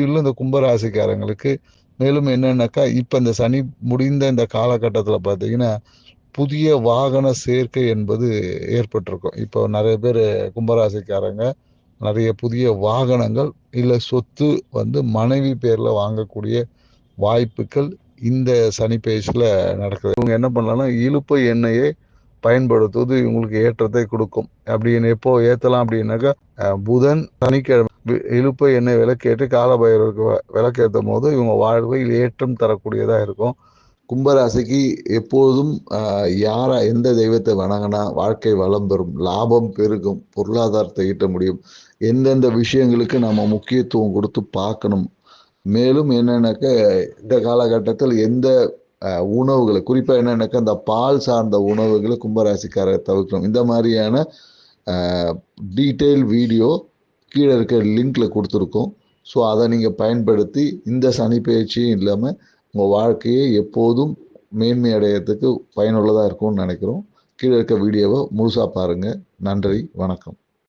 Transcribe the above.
உள்ள இந்த கும்பராசிக்காரங்களுக்கு மேலும் என்னென்னாக்கா இப்போ இந்த சனி முடிந்த இந்த காலகட்டத்தில் பார்த்தீங்கன்னா புதிய வாகன சேர்க்கை என்பது ஏற்பட்டிருக்கும். இப்போ நிறைய பேர் கும்பராசிக்காரங்க நிறைய புதிய வாகனங்கள் இல்லை சொத்து வந்து மனைவி பேரில் வாங்கக்கூடிய வாய்ப்புகள் இந்த சனி பயிற்சியில் நடக்குது. இவங்க என்ன பண்ணலாம்னா இழுப்பு எண்ணெயை பயன்படுத்துவது இவங்களுக்கு ஏற்றத்தை கொடுக்கும். அப்படின்னு எப்போ ஏற்றலாம் அப்படின்னாக்கா புதன் சனிக்கிழமை இழுப்பை எண்ணெய் விளக்கேற்றி காலபைரவருக்கு வ- விளக்கேற்றும் போது இவங்க வாழ்வில் ஏற்றம் தரக்கூடியதாக இருக்கும். கும்பராசிக்கு எப்போதும் ஆஹ், யாரா எந்த தெய்வத்தை வணங்கினா வாழ்க்கை வளம் பெறும் லாபம் பெருகும் பொருளாதாரத்தை ஈட்ட முடியும். எந்தெந்த விஷயங்களுக்கு நம்ம முக்கியத்துவம் கொடுத்து பார்க்கணும். மேலும் என்னன்னாக்க இந்த காலகட்டத்தில் எந்த உணவுகளை குறிப்பாக என்னென்னாக்கா இந்த பால் சார்ந்த உணவுகளை கும்பராசிக்காரர் தவிர்க்கணும். இந்த மாதிரியான டீட்டெயில் வீடியோ கீழே இருக்க லிங்கில் கொடுத்துருக்கோம். ஸோ அதை நீங்கள் பயன்படுத்தி இந்த சனி பயிற்சியும் இல்லாமல் உங்கள் வாழ்க்கையை எப்போதும் மேன்மை அடையறதுக்கு பயனுள்ளதாக இருக்கும்னு நினைக்கிறோம். கீழே இருக்க வீடியோவை முழுசாக பாருங்கள் நன்றி வணக்கம்.